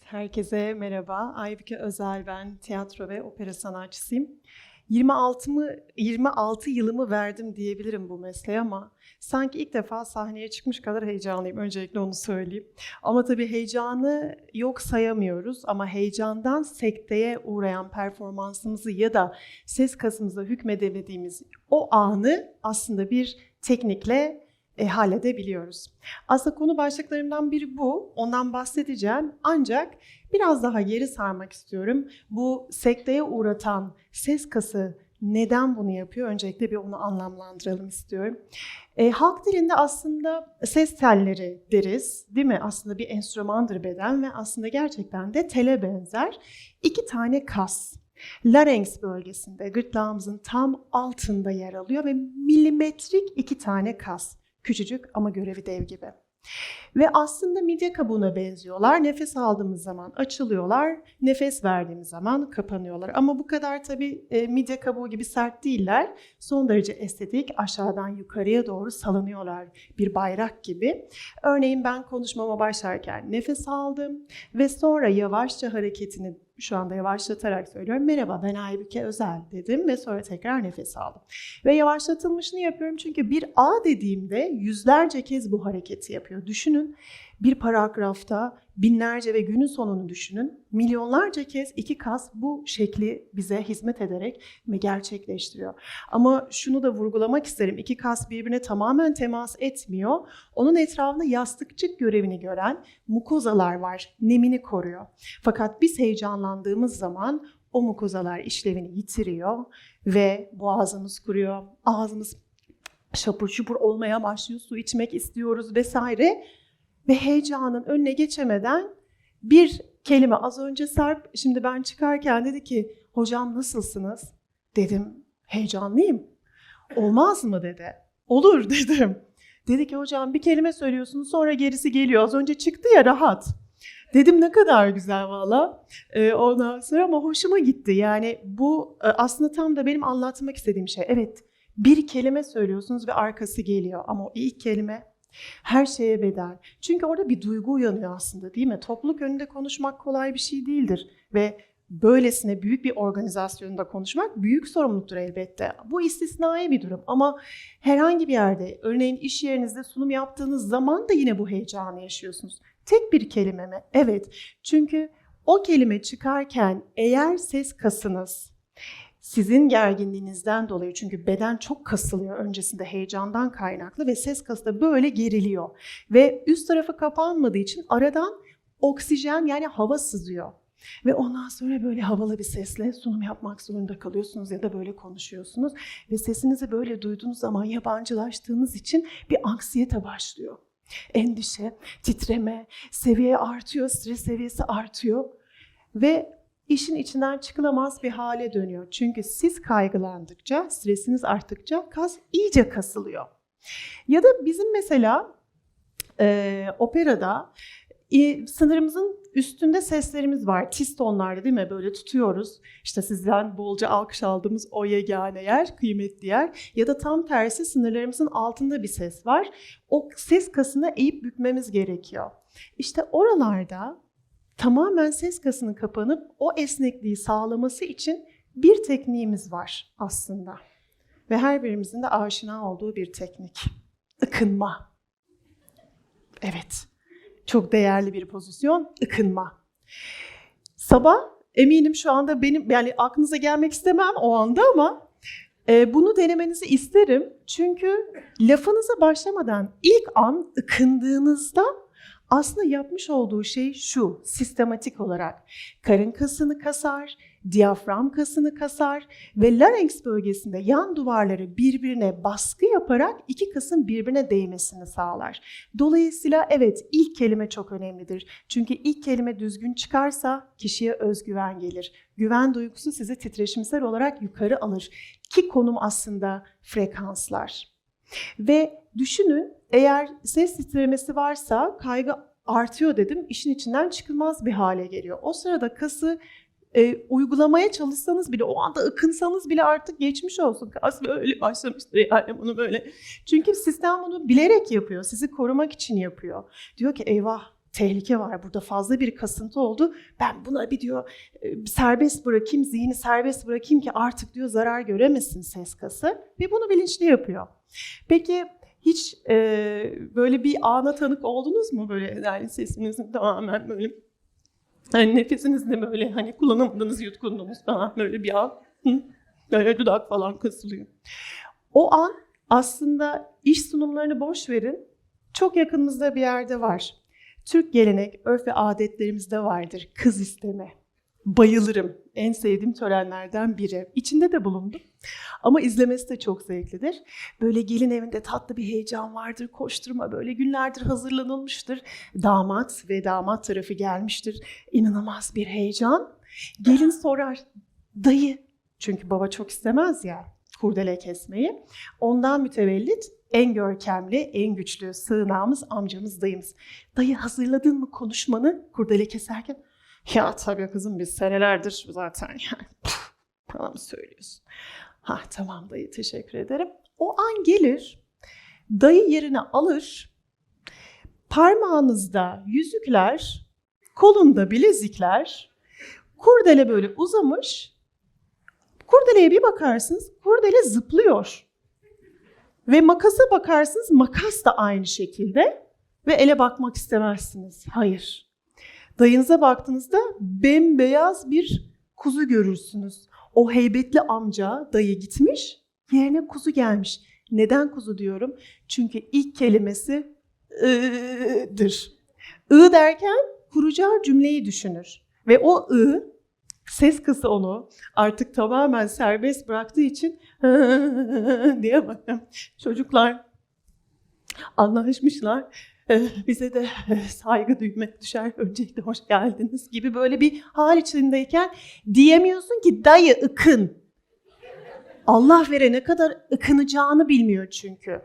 Herkese merhaba. Aybüke Özel ben. Tiyatro ve opera sanatçısıyım. 26 mı 26 yılımı verdim diyebilirim bu mesleğe ama sanki ilk defa sahneye çıkmış kadar heyecanlıyım. Öncelikle onu söyleyeyim. Ama tabii heyecanı yok sayamıyoruz ama heyecandan sekteye uğrayan performansımızı ya da ses kasımıza hükmedemediğimiz o anı aslında bir teknikle e, halledebiliyoruz. Aslında konu başlıklarımdan biri bu. Ondan bahsedeceğim. Ancak biraz daha geri sarmak istiyorum. Bu sekteye uğratan ses kası neden bunu yapıyor? Öncelikle bir onu anlamlandıralım istiyorum. E, halk dilinde aslında ses telleri deriz, değil mi? Aslında bir enstrümandır beden ve aslında gerçekten de tele benzer. İki tane kas. Larynx bölgesinde gırtlağımızın tam altında yer alıyor ve milimetrik iki tane kas. Küçücük ama görevi dev gibi. Ve aslında midye kabuğuna benziyorlar. Nefes aldığımız zaman açılıyorlar, nefes verdiğimiz zaman kapanıyorlar. Ama bu kadar tabii e, midye kabuğu gibi sert değiller. Son derece estetik, aşağıdan yukarıya doğru salınıyorlar bir bayrak gibi. Örneğin ben konuşmama başlarken nefes aldım ve sonra yavaşça hareketini şu anda yavaşlatarak söylüyorum. Merhaba ben Aybüke Özel dedim ve sonra tekrar nefes aldım. Ve yavaşlatılmışını yapıyorum çünkü bir A dediğimde yüzlerce kez bu hareketi yapıyor. Düşünün bir paragrafta binlerce ve günün sonunu düşünün. Milyonlarca kez iki kas bu şekli bize hizmet ederek gerçekleştiriyor. Ama şunu da vurgulamak isterim. İki kas birbirine tamamen temas etmiyor. Onun etrafında yastıkçık görevini gören mukozalar var. Nemini koruyor. Fakat biz heyecanlandığımız zaman o mukozalar işlevini yitiriyor ve boğazımız kuruyor. Ağzımız şapur şupur olmaya başlıyor. Su içmek istiyoruz vesaire ve heyecanın önüne geçemeden bir kelime az önce Sarp şimdi ben çıkarken dedi ki hocam nasılsınız? Dedim heyecanlıyım. Olmaz mı dedi. Olur dedim. Dedi ki hocam bir kelime söylüyorsunuz sonra gerisi geliyor. Az önce çıktı ya rahat. Dedim ne kadar güzel valla. Ee, ondan sonra ama hoşuma gitti. Yani bu e, aslında tam da benim anlatmak istediğim şey. Evet bir kelime söylüyorsunuz ve arkası geliyor. Ama o ilk kelime her şeye bedel. Çünkü orada bir duygu uyanıyor aslında değil mi? Topluluk önünde konuşmak kolay bir şey değildir. Ve böylesine büyük bir organizasyonda konuşmak büyük sorumluluktur elbette. Bu istisnai bir durum ama herhangi bir yerde, örneğin iş yerinizde sunum yaptığınız zaman da yine bu heyecanı yaşıyorsunuz. Tek bir kelime mi? Evet. Çünkü o kelime çıkarken eğer ses kasınız sizin gerginliğinizden dolayı çünkü beden çok kasılıyor öncesinde heyecandan kaynaklı ve ses kası da böyle geriliyor. Ve üst tarafı kapanmadığı için aradan oksijen yani hava sızıyor. Ve ondan sonra böyle havalı bir sesle sunum yapmak zorunda kalıyorsunuz ya da böyle konuşuyorsunuz. Ve sesinizi böyle duyduğunuz zaman yabancılaştığınız için bir anksiyete başlıyor. Endişe, titreme, seviye artıyor, stres seviyesi artıyor. Ve işin içinden çıkılamaz bir hale dönüyor. Çünkü siz kaygılandıkça, stresiniz arttıkça kas iyice kasılıyor. Ya da bizim mesela e, operada e, sınırımızın üstünde seslerimiz var. Tiz tonlarda değil mi? Böyle tutuyoruz. İşte sizden bolca alkış aldığımız o yegane yer, kıymetli yer. Ya da tam tersi sınırlarımızın altında bir ses var. O ses kasını eğip bükmemiz gerekiyor. İşte oralarda tamamen ses kasının kapanıp o esnekliği sağlaması için bir tekniğimiz var aslında. Ve her birimizin de aşina olduğu bir teknik. Ikınma. Evet. Çok değerli bir pozisyon. Ikınma. Sabah eminim şu anda benim yani aklınıza gelmek istemem o anda ama e, bunu denemenizi isterim. Çünkü lafınıza başlamadan ilk an ıkındığınızda aslında yapmış olduğu şey şu sistematik olarak karın kasını kasar, diyafram kasını kasar ve larynx bölgesinde yan duvarları birbirine baskı yaparak iki kasın birbirine değmesini sağlar. Dolayısıyla evet ilk kelime çok önemlidir. Çünkü ilk kelime düzgün çıkarsa kişiye özgüven gelir. Güven duygusu sizi titreşimsel olarak yukarı alır. Ki konum aslında frekanslar. Ve düşünün eğer ses titremesi varsa kaygı artıyor dedim. işin içinden çıkılmaz bir hale geliyor. O sırada kası e, uygulamaya çalışsanız bile o anda ıkınsanız bile artık geçmiş olsun. Kas böyle başlamıştır yani bunu böyle. Çünkü sistem bunu bilerek yapıyor. Sizi korumak için yapıyor. Diyor ki eyvah tehlike var burada fazla bir kasıntı oldu. Ben buna bir diyor e, serbest bırakayım, zihni serbest bırakayım ki artık diyor zarar göremesin ses kası. Ve bunu bilinçli yapıyor. Peki hiç e, böyle bir ana tanık oldunuz mu böyle yani sesinizin tamamen böyle hani nefesinizde böyle hani kullanamadığınız yutkunduğunuz falan böyle bir an hı, böyle dudak falan kısılıyor. O an aslında iş sunumlarını boş verin çok yakınımızda bir yerde var. Türk gelenek, örf ve adetlerimizde vardır kız isteme. Bayılırım. En sevdiğim törenlerden biri. İçinde de bulundum. Ama izlemesi de çok zevklidir. Böyle gelin evinde tatlı bir heyecan vardır, koşturma böyle günlerdir hazırlanılmıştır. Damat ve damat tarafı gelmiştir. İnanılmaz bir heyecan. Gelin sorar, dayı, çünkü baba çok istemez ya kurdele kesmeyi. Ondan mütevellit en görkemli, en güçlü sığınağımız amcamız, dayımız. Dayı hazırladın mı konuşmanı kurdele keserken? Ya tabii kızım biz senelerdir zaten yani. Bana mı söylüyorsun? Ha tamam dayı teşekkür ederim. O an gelir, dayı yerine alır, parmağınızda yüzükler, kolunda bilezikler, kurdele böyle uzamış, kurdeleye bir bakarsınız, kurdele zıplıyor. Ve makasa bakarsınız, makas da aynı şekilde ve ele bakmak istemezsiniz. Hayır. Dayınıza baktığınızda bembeyaz bir kuzu görürsünüz. O heybetli amca dayı gitmiş, yerine kuzu gelmiş. Neden kuzu diyorum? Çünkü ilk kelimesi ı'dır. I derken kuracağı cümleyi düşünür. Ve o ı ses kısı onu artık tamamen serbest bıraktığı için diye bakın. Çocuklar anlaşmışlar. Eh, Bize de eh, saygı duymak düşer. Öncelikle hoş geldiniz gibi böyle bir hal içindeyken diyemiyorsun ki dayı ıkın. Allah vere ne kadar ıkınacağını bilmiyor çünkü.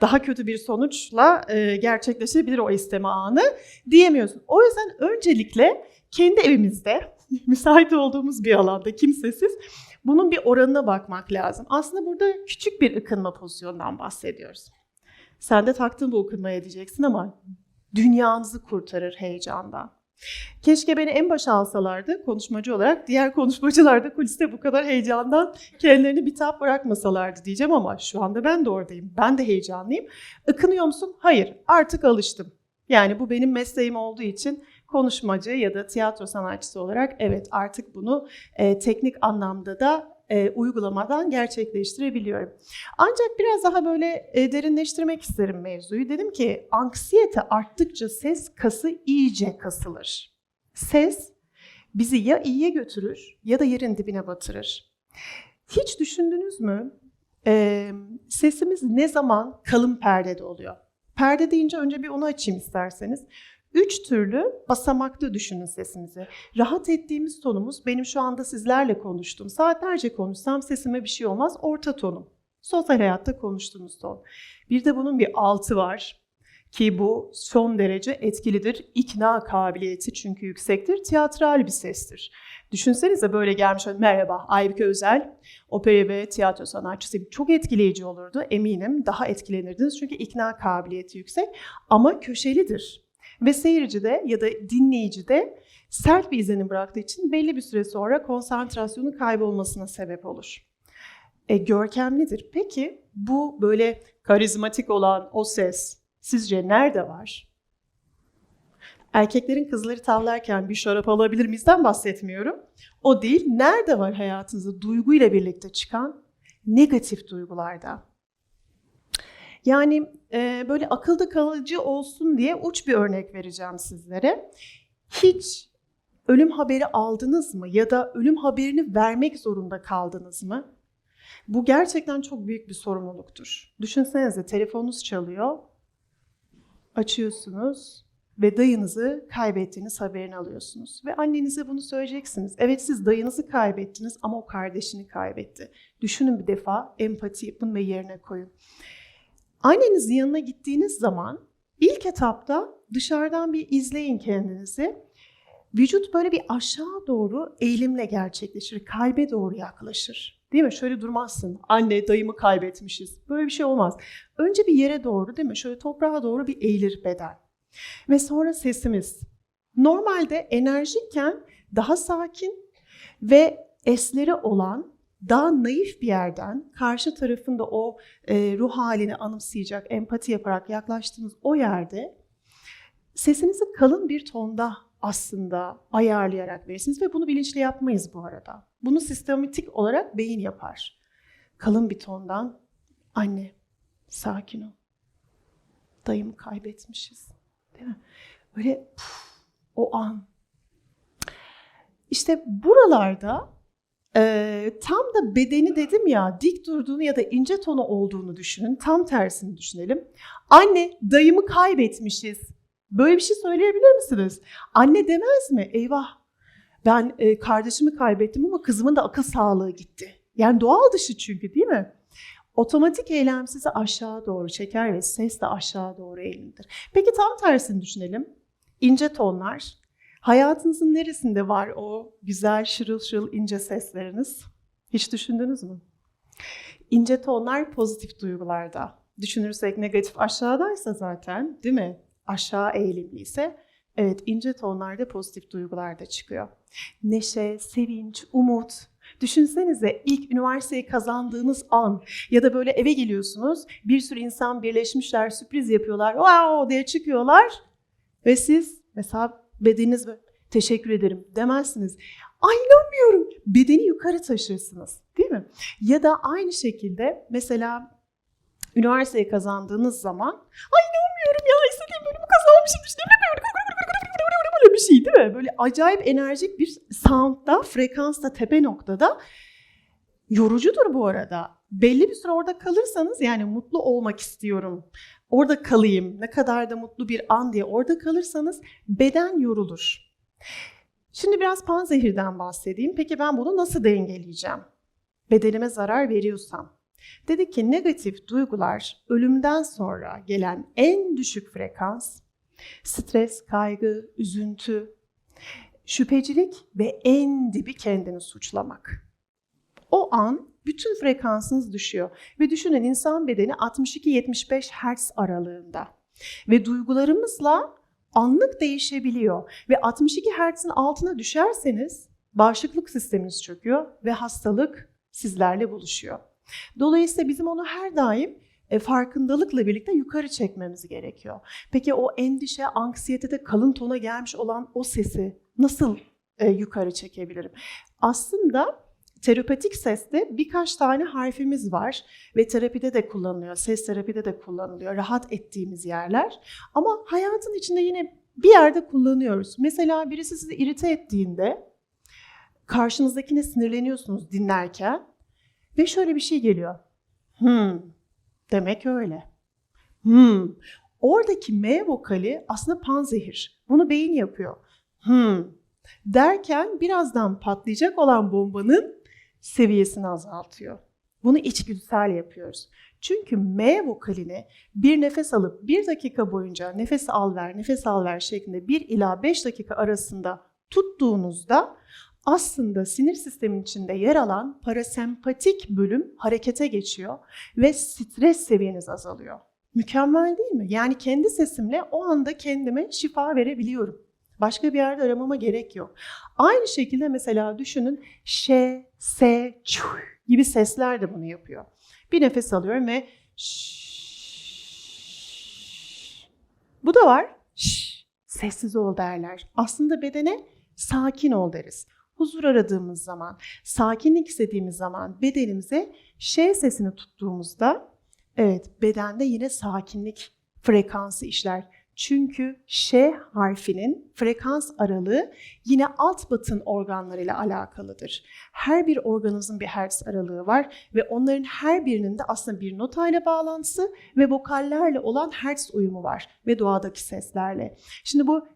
Daha kötü bir sonuçla e, gerçekleşebilir o isteme anı diyemiyorsun. O yüzden öncelikle kendi evimizde müsait olduğumuz bir alanda kimsesiz bunun bir oranına bakmak lazım. Aslında burada küçük bir ıkınma pozisyonundan bahsediyoruz. Sen de taktın bu ıkınmaya diyeceksin ama dünyanızı kurtarır heyecandan. Keşke beni en başa alsalardı konuşmacı olarak. Diğer konuşmacılar da kuliste bu kadar heyecandan kendilerini bitap bırakmasalardı diyeceğim ama şu anda ben de oradayım. Ben de heyecanlıyım. Ikınıyor musun? Hayır. Artık alıştım. Yani bu benim mesleğim olduğu için konuşmacı ya da tiyatro sanatçısı olarak evet artık bunu e, teknik anlamda da e, uygulamadan gerçekleştirebiliyorum. Ancak biraz daha böyle e, derinleştirmek isterim mevzuyu. Dedim ki anksiyete arttıkça ses kası iyice kasılır. Ses bizi ya iyiye götürür ya da yerin dibine batırır. Hiç düşündünüz mü? E, sesimiz ne zaman kalın perdede oluyor? Perde deyince önce bir onu açayım isterseniz. Üç türlü basamakta düşünün sesimizi. Rahat ettiğimiz tonumuz benim şu anda sizlerle konuştuğum. Saatlerce konuşsam sesime bir şey olmaz. Orta tonum. Sosyal hayatta konuştuğumuz ton. Bir de bunun bir altı var ki bu son derece etkilidir. İkna kabiliyeti çünkü yüksektir. Tiyatral bir sestir. Düşünsenize böyle gelmiş merhaba Aybüke Özel opera ve tiyatro sanatçısıyım. Çok etkileyici olurdu eminim. Daha etkilenirdiniz çünkü ikna kabiliyeti yüksek ama köşelidir. Ve seyirci de ya da dinleyici de sert bir izlenim bıraktığı için belli bir süre sonra konsantrasyonu kaybolmasına sebep olur. E, görkemlidir. Peki bu böyle karizmatik olan o ses sizce nerede var? Erkeklerin kızları tavlarken bir şarap alabilir miyizden bahsetmiyorum. O değil. Nerede var hayatınızda duyguyla birlikte çıkan negatif duygularda? Yani e, böyle akılda kalıcı olsun diye uç bir örnek vereceğim sizlere. Hiç ölüm haberi aldınız mı ya da ölüm haberini vermek zorunda kaldınız mı? Bu gerçekten çok büyük bir sorumluluktur. Düşünsenize telefonunuz çalıyor, açıyorsunuz ve dayınızı kaybettiğiniz haberini alıyorsunuz. Ve annenize bunu söyleyeceksiniz. Evet siz dayınızı kaybettiniz ama o kardeşini kaybetti. Düşünün bir defa empati yapın ve yerine koyun. Annenizin yanına gittiğiniz zaman ilk etapta dışarıdan bir izleyin kendinizi vücut böyle bir aşağı doğru eğilimle gerçekleşir. Kalbe doğru yaklaşır. Değil mi? Şöyle durmazsın. Anne, dayımı kaybetmişiz. Böyle bir şey olmaz. Önce bir yere doğru değil mi? Şöyle toprağa doğru bir eğilir beden. Ve sonra sesimiz. Normalde enerjikken daha sakin ve esleri olan daha naif bir yerden karşı tarafında o e, ruh halini anımsayacak, empati yaparak yaklaştığınız o yerde sesinizi kalın bir tonda aslında ayarlayarak verirsiniz ve bunu bilinçli yapmayız bu arada. Bunu sistematik olarak beyin yapar. Kalın bir tondan anne sakin ol. Dayımı kaybetmişiz. Değil mi? Böyle puf, o an. İşte buralarda e, tam da bedeni dedim ya dik durduğunu ya da ince tonu olduğunu düşünün. Tam tersini düşünelim. Anne dayımı kaybetmişiz. Böyle bir şey söyleyebilir misiniz? Anne demez mi? Eyvah ben e, kardeşimi kaybettim ama kızımın da akıl sağlığı gitti. Yani doğal dışı çünkü değil mi? Otomatik eylem sizi aşağı doğru çeker ve ses de aşağı doğru eğilimdir. Peki tam tersini düşünelim. İnce tonlar. Hayatınızın neresinde var o güzel şırıl şırıl ince sesleriniz? Hiç düşündünüz mü? İnce tonlar pozitif duygularda. Düşünürsek negatif aşağıdaysa zaten değil mi? Aşağı eğilimliyse evet ince tonlarda pozitif duygularda çıkıyor. Neşe, sevinç, umut, Düşünsenize ilk üniversiteyi kazandığınız an ya da böyle eve geliyorsunuz bir sürü insan birleşmişler sürpriz yapıyorlar wow diye çıkıyorlar ve siz mesela bedeniniz böyle teşekkür ederim demezsiniz. Ay bedeni yukarı taşırsınız değil mi? Ya da aynı şekilde mesela üniversiteyi kazandığınız zaman ay inanmıyorum ya istediğim bölümü kazanmışım işte böyle bir şey değil mi? Böyle acayip enerjik bir soundda, frekansta, tepe noktada. Yorucudur bu arada. Belli bir süre orada kalırsanız yani mutlu olmak istiyorum. Orada kalayım. Ne kadar da mutlu bir an diye orada kalırsanız beden yorulur. Şimdi biraz panzehirden bahsedeyim. Peki ben bunu nasıl dengeleyeceğim? Bedenime zarar veriyorsam. Dedik ki negatif duygular ölümden sonra gelen en düşük frekans Stres, kaygı, üzüntü, şüphecilik ve en dibi kendini suçlamak. O an bütün frekansınız düşüyor ve düşünün insan bedeni 62-75 Hz aralığında ve duygularımızla anlık değişebiliyor ve 62 Hz'in altına düşerseniz bağışıklık sisteminiz çöküyor ve hastalık sizlerle buluşuyor. Dolayısıyla bizim onu her daim e, farkındalıkla birlikte yukarı çekmemiz gerekiyor. Peki o endişe, anksiyetede kalın tona gelmiş olan o sesi nasıl e, yukarı çekebilirim? Aslında terapetik seste birkaç tane harfimiz var ve terapide de kullanılıyor, ses terapide de kullanılıyor, rahat ettiğimiz yerler. Ama hayatın içinde yine bir yerde kullanıyoruz. Mesela birisi sizi irite ettiğinde karşınızdakine sinirleniyorsunuz dinlerken ve şöyle bir şey geliyor. Hmm, Demek öyle. Hmm. Oradaki M vokali aslında panzehir. Bunu beyin yapıyor. Hmm. Derken birazdan patlayacak olan bombanın seviyesini azaltıyor. Bunu içgüdüsel yapıyoruz. Çünkü M vokalini bir nefes alıp bir dakika boyunca nefes al ver, nefes al ver şeklinde 1 ila 5 dakika arasında tuttuğunuzda aslında sinir sistemin içinde yer alan parasempatik bölüm harekete geçiyor ve stres seviyeniz azalıyor. Mükemmel değil mi? Yani kendi sesimle o anda kendime şifa verebiliyorum. Başka bir yerde aramama gerek yok. Aynı şekilde mesela düşünün ş, s, ç gibi sesler de bunu yapıyor. Bir nefes alıyorum ve. Bu da var. Sessiz ol derler. Aslında bedene sakin ol deriz huzur aradığımız zaman, sakinlik istediğimiz zaman bedenimize ş sesini tuttuğumuzda evet bedende yine sakinlik frekansı işler. Çünkü Ş harfinin frekans aralığı yine alt batın organlarıyla alakalıdır. Her bir organımızın bir hertz aralığı var ve onların her birinin de aslında bir notayla bağlantısı ve vokallerle olan hertz uyumu var ve doğadaki seslerle. Şimdi bu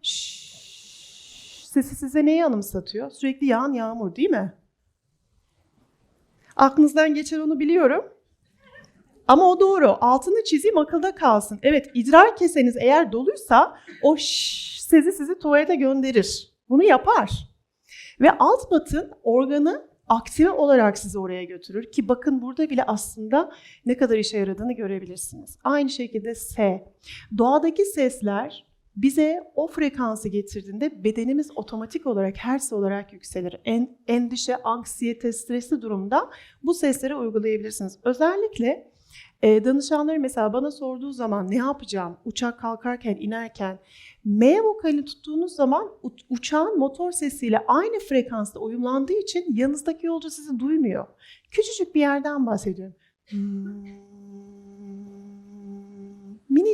sesi size neyi anımsatıyor? Sürekli yağan yağmur değil mi? Aklınızdan geçen onu biliyorum. Ama o doğru. Altını çizeyim akılda kalsın. Evet idrar keseniz eğer doluysa o şş sesi sizi tuvalete gönderir. Bunu yapar. Ve alt batın organı aktive olarak sizi oraya götürür ki bakın burada bile aslında ne kadar işe yaradığını görebilirsiniz. Aynı şekilde S. Doğadaki sesler bize o frekansı getirdiğinde bedenimiz otomatik olarak hertz olarak yükselir. En, endişe, anksiyete, stresli durumda bu sesleri uygulayabilirsiniz. Özellikle e, danışanları mesela bana sorduğu zaman ne yapacağım? Uçak kalkarken, inerken M vokalini tuttuğunuz zaman uçağın motor sesiyle aynı frekansta uyumlandığı için yanınızdaki yolcu sizi duymuyor. Küçücük bir yerden bahsediyorum. Hmm,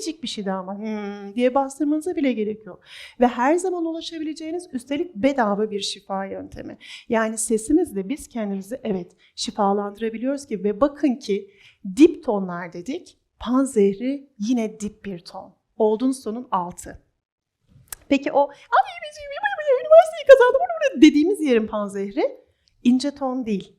minicik bir şeydi ama hmm diye bastırmanıza bile gerek yok. Ve her zaman ulaşabileceğiniz üstelik bedava bir şifa yöntemi. Yani sesimizle biz kendimizi evet şifalandırabiliyoruz ki ve bakın ki dip tonlar dedik. Pan zehri yine dip bir ton. Olduğunuz tonun altı. Peki o "Ay, üniversiteyi kazandım dediğimiz yerin pan zehri ince ton değil.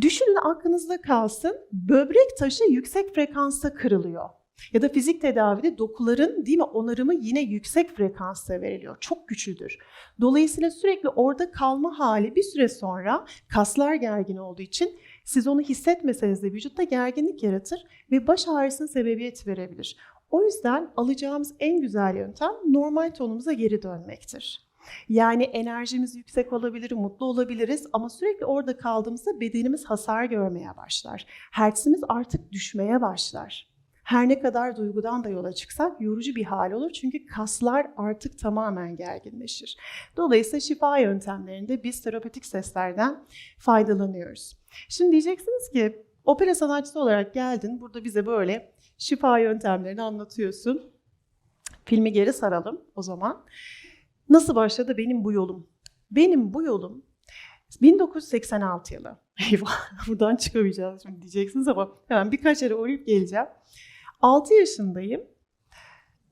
Düşünün aklınızda kalsın böbrek taşı yüksek frekansta kırılıyor. Ya da fizik tedavide dokuların değil mi onarımı yine yüksek frekansta veriliyor. Çok güçlüdür. Dolayısıyla sürekli orada kalma hali bir süre sonra kaslar gergin olduğu için siz onu hissetmeseniz de vücutta gerginlik yaratır ve baş ağrısına sebebiyet verebilir. O yüzden alacağımız en güzel yöntem normal tonumuza geri dönmektir. Yani enerjimiz yüksek olabilir, mutlu olabiliriz ama sürekli orada kaldığımızda bedenimiz hasar görmeye başlar. Hertzimiz artık düşmeye başlar. Her ne kadar duygudan da yola çıksak yorucu bir hal olur çünkü kaslar artık tamamen gerginleşir. Dolayısıyla şifa yöntemlerinde biz terapetik seslerden faydalanıyoruz. Şimdi diyeceksiniz ki opera sanatçısı olarak geldin burada bize böyle şifa yöntemlerini anlatıyorsun. Filmi geri saralım o zaman. Nasıl başladı benim bu yolum? Benim bu yolum 1986 yılı. Eyvah buradan çıkamayacağız şimdi diyeceksiniz ama hemen birkaç yere uğrayıp geleceğim. 6 yaşındayım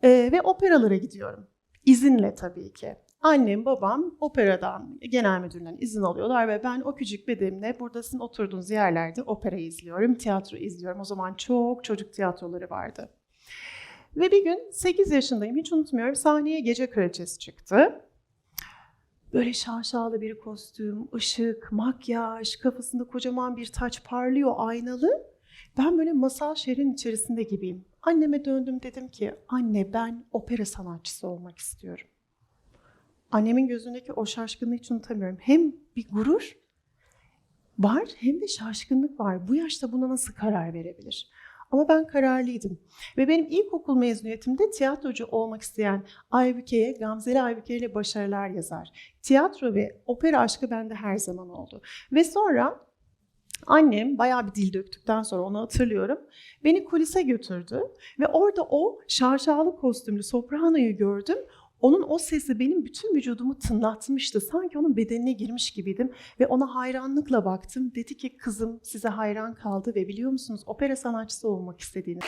Ee, ve operalara gidiyorum. İzinle tabii ki. Annem, babam operadan, genel müdüründen izin alıyorlar ve ben o küçük bedenimle burada sizin oturduğunuz yerlerde opera izliyorum, tiyatro izliyorum. O zaman çok çocuk tiyatroları vardı. Ve bir gün 8 yaşındayım, hiç unutmuyorum. Sahneye Gece Kraliçesi çıktı. Böyle şaşalı bir kostüm, ışık, makyaj, kafasında kocaman bir taç parlıyor, aynalı. Ben böyle masal şehrin içerisinde gibiyim. Anneme döndüm dedim ki, anne ben opera sanatçısı olmak istiyorum. Annemin gözündeki o şaşkınlığı hiç unutamıyorum. Hem bir gurur var hem de şaşkınlık var. Bu yaşta buna nasıl karar verebilir? Ama ben kararlıydım. Ve benim ilkokul mezuniyetimde tiyatrocu olmak isteyen Aybüke'ye, Gamzeli Aybüke ile başarılar yazar. Tiyatro ve opera aşkı bende her zaman oldu. Ve sonra annem bayağı bir dil döktükten sonra onu hatırlıyorum. Beni kulise götürdü ve orada o şarşalı kostümlü sopranoyu gördüm. Onun o sesi benim bütün vücudumu tınlatmıştı. Sanki onun bedenine girmiş gibiydim ve ona hayranlıkla baktım. Dedi ki kızım size hayran kaldı ve biliyor musunuz opera sanatçısı olmak istediğini.